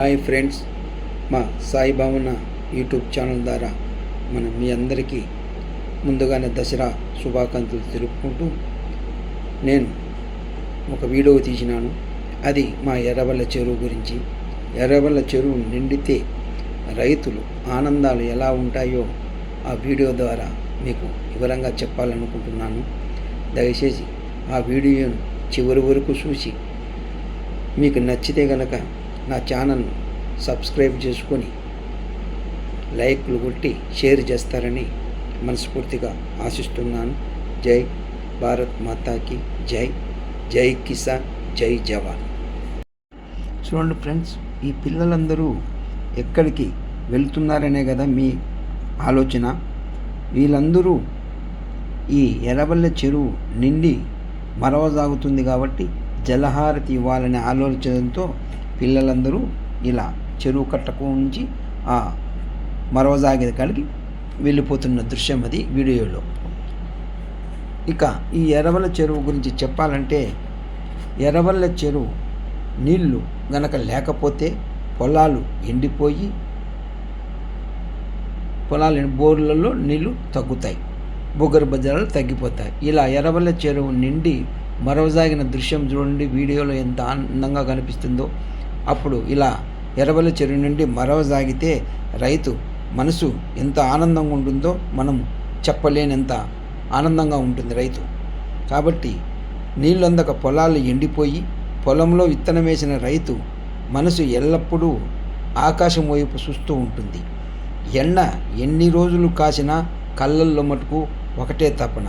Hi friends మా సాయి భావన YouTube channel ద్వారా మనం మీ అందరికీ ముందుగానే దసరా శుభాకాంక్షలు తెలుపుకుంటూ నేను ఒక వీడియో తీసినాను. అది మా ఎర్రబల్ల చెరువు గురించి. ఎర్రవల్ల చెరువు నిండితే రైతులు ఆనందాలు ఎలా ఉంటాయో ఆ వీడియో ద్వారా మీకు వివరంగా చెప్పాలనుకుంటున్నాను. దయచేసి ఆ వీడియోను చివరి వరకు చూసి మీకు నచ్చితే గనక నా ఛానల్ను సబ్స్క్రైబ్ చేసుకొని లైక్లు కొట్టి షేర్ చేస్తారని మనస్ఫూర్తిగా ఆశిస్తున్నాను. జై భారత్ మాతాకి జై జై కిసాన్ జై జవాన్. చూడండి ఫ్రెండ్స్ ఈ పిల్లలందరూ ఎక్కడికి వెళ్తున్నారనే కదా మీ ఆలోచన. వీళ్ళందరూ ఈ ఎర్రబల్లె చెరువు నిండి మరవసాగుతుంది కాబట్టి జలహారతి ఇవ్వాలనే ఆలోచనతో పిల్లలందరూ ఇలా చెరువు కట్టకు నుంచి ఆ మరవసాగే కాడికి వెళ్ళిపోతున్న దృశ్యం అది వీడియోలో. ఇక ఈ ఎరవల చెరువు గురించి చెప్పాలంటే ఎరవల్ల చెరువు నీళ్ళు గనక లేకపోతే పొలాలు ఎండిపోయి పొలాలు బోర్లలో నీళ్ళు తగ్గుతాయి. భూగర్భ జలాలు తగ్గిపోతాయి. ఇలా ఎరవల్ల చెరువు నిండి మరవసాగిన దృశ్యం చూడండి. వీడియోలో ఎంత అందంగా కనిపిస్తుందో అప్పుడు ఇలా ఎరవల చెరువు నుండి మరవసాగితే రైతు మనసు ఎంత ఆనందంగా ఉంటుందో మనం చెప్పలేనంత ఆనందంగా ఉంటుంది రైతు. కాబట్టి నీళ్ళందక పొలాలు ఎండిపోయి పొలంలో విత్తనం వేసిన రైతు మనసు ఎల్లప్పుడూ ఆకాశం వైపు చూస్తూ ఉంటుంది. ఎండ ఎన్ని రోజులు కాసినా కళ్ళల్లో మటుకు ఒకటే తపన.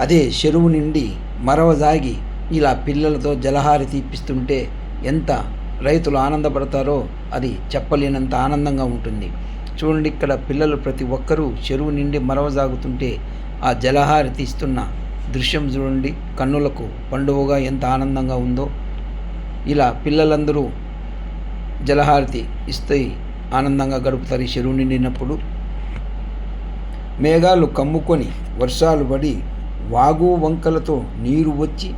అదే చెరువు నుండి మరవజాగి ఇలా పిల్లలతో జలహారి తీపిస్తుంటే ఎంత రైతులు ఆనందపడతారో అది చెప్పలేనంత ఆనందంగా ఉంటుంది. చూడండి ఇక్కడ పిల్లలు ప్రతి ఒక్కరూ చెరువు నిండి మరవజాగుతుంటే ఆ జలహారి తీస్తున్న దృశ్యం చూడండి. కన్నులకు పండుగగా ఎంత ఆనందంగా ఉందో. ఇలా పిల్లలందరూ జలహారతి ఇస్తే ఆనందంగా గడుపుతారు ఈ చెరువు నిండినప్పుడు. మేఘాలు కమ్ముకొని వర్షాలు పడి వాగు వంకలతో నీరు వచ్చి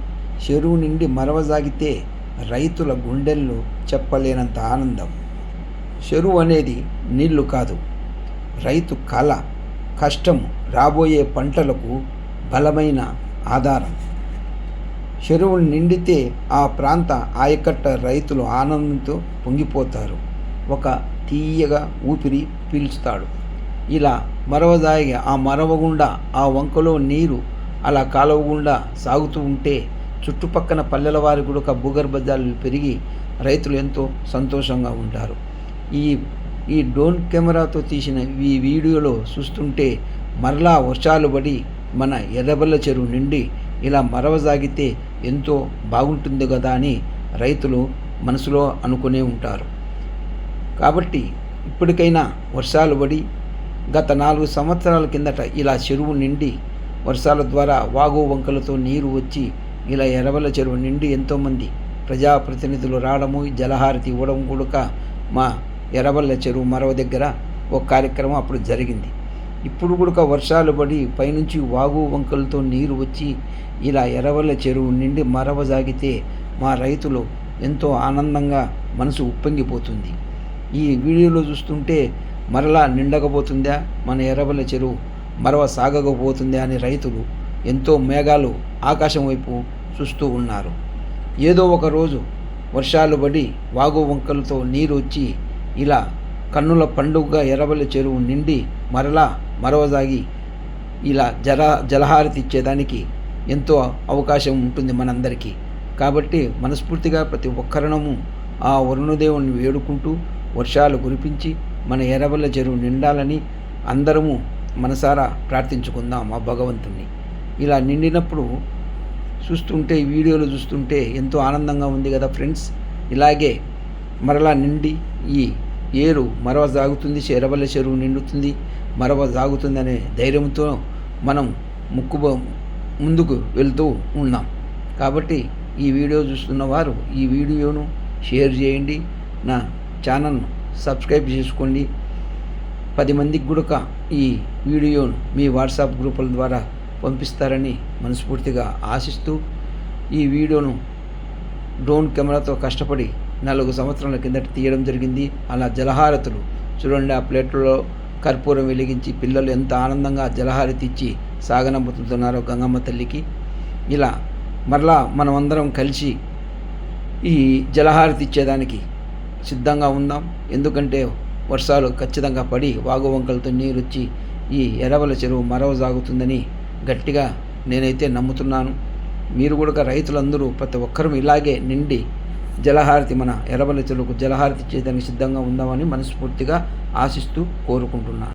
చెరువు నిండి మరవజాగితే రైతుల గుండెల్లో చెప్పలేనంత ఆనందం. చెరువు అనేది నీళ్ళు కాదు. రైతు కళ కష్టం రాబోయే పంటలకు బలమైన ఆధారం. చెరువులు నిండితే ఆ ప్రాంత ఆయకట్ట రైతులు ఆనందంతో పొంగిపోతారు. ఒక తీయగా ఊపిరి పీల్చుతాడు. ఇలా మరవదాగి ఆ మరవగుండా ఆ వంకలో నీరు అలా కాలువగుండా సాగుతూ ఉంటే చుట్టుపక్కన పల్లెల వారి కూడా ఒక భూగర్భ జలాలు పెరిగి రైతులు ఎంతో సంతోషంగా ఉంటారు. ఈ ఈ డ్రోన్ కెమెరాతో తీసిన ఈ వీడియోలో చూస్తుంటే మరలా వర్షాలు పడి మన ఎర్రబల్ల చెరువు నిండి ఇలా మరవసాగితే ఎంతో బాగుంటుంది కదా అని రైతులు మనసులో అనుకునే ఉంటారు. కాబట్టి ఇప్పటికైనా వర్షాలు పడి గత నాలుగు సంవత్సరాల కిందట ఇలా చెరువు నిండి వర్షాల ద్వారా వాగు వంకలతో నీరు వచ్చి ఇలా ఎరవల చెరువు నిండి ఎంతోమంది ప్రజాప్రతినిధులు రావడము జలహారతి ఇవ్వడం కూడక మా ఎరవల్ల చెరువు మరవ దగ్గర ఒక కార్యక్రమం అప్పుడు జరిగింది. ఇప్పుడు కూడా వర్షాలు పడి పైనుంచి వాగు వంకలతో నీరు వచ్చి ఇలా ఎరవల్ల చెరువు నిండి మరవ సాగితే మా రైతులు ఎంతో ఆనందంగా మనసు ఉప్పొంగిపోతుంది. ఈ వీడియోలో చూస్తుంటే మరలా నిండకపోతుందా? మన ఎరవల్ల చెరువు మరవ సాగకపోతుందా అని రైతులు ఎంతో మేఘాలు ఆకాశం వైపు చూస్తూ ఉన్నారు. ఏదో ఒక రోజు వర్షాలు పడి వాగు వంకలతో నీరు వచ్చి ఇలా కన్నుల పండుగగా ఎరవల చెరువు నిండి మరలా మరవసాగి ఇలా జల జలహారతి ఇచ్చేదానికి ఎంతో అవకాశం ఉంటుంది మనందరికీ. కాబట్టి మనస్ఫూర్తిగా ప్రతి ఒక్కరణము ఆ వరుణదేవుని వేడుకుంటూ వర్షాలు కురిపించి మన ఎరవల చెరువు నిండాలని అందరము మనసారా ప్రార్థించుకుందాం ఆ భగవంతుణ్ణి. ఇలా నిండినప్పుడు చూస్తుంటే ఈ వీడియోలు చూస్తుంటే ఎంతో ఆనందంగా ఉంది కదా ఫ్రెండ్స్? ఇలాగే మరలా నిండి ఈ ఏరు మరవ సాగుతుంది చెరవల చెరువు నిండుతుంది మరవ సాగుతుంది అనే ధైర్యంతో మనం ముక్కు ముందుకు వెళ్తూ ఉన్నాం. కాబట్టి ఈ వీడియో చూస్తున్న వారు ఈ వీడియోను షేర్ చేయండి నా ఛానల్ను సబ్స్క్రైబ్ చేసుకోండి. పది మందికి కూడా ఈ వీడియోను మీ వాట్సాప్ గ్రూపుల ద్వారా పంపిస్తారని మనస్ఫూర్తిగా ఆశిస్తూ ఈ వీడియోను డ్రోన్ కెమెరాతో కష్టపడి నాలుగు సంవత్సరాల కిందట తీయడం జరిగింది. అలా జలహారతులు చూడండి ఆ ప్లేట్లలో కర్పూరం వెలిగించి పిల్లలు ఎంత ఆనందంగా జలహారతి ఇచ్చి సాగనంపుతున్నారో గంగమ్మ తల్లికి. ఇలా మరలా మనమందరం కలిసి ఈ జలహారతి ఇచ్చేదానికి సిద్ధంగా ఉందాం. ఎందుకంటే వర్షాలు ఖచ్చితంగా పడి వాగు వంకలతో నీరు వచ్చి ఈ ఎరవల చెరువు మరవ సాగుతుందని గట్టిగా నేనైతే నమ్ముతున్నాను. మీరు కూడా రైతులందరూ ప్రతి ఒక్కరూ ఇలాగే నిండి జలహారతి మన ఎర్రబల్లి చెరువుకు జలహారతి చేయడానికి సిద్ధంగా ఉందామని మనస్ఫూర్తిగా ఆశిస్తూ కోరుకుంటున్నాను.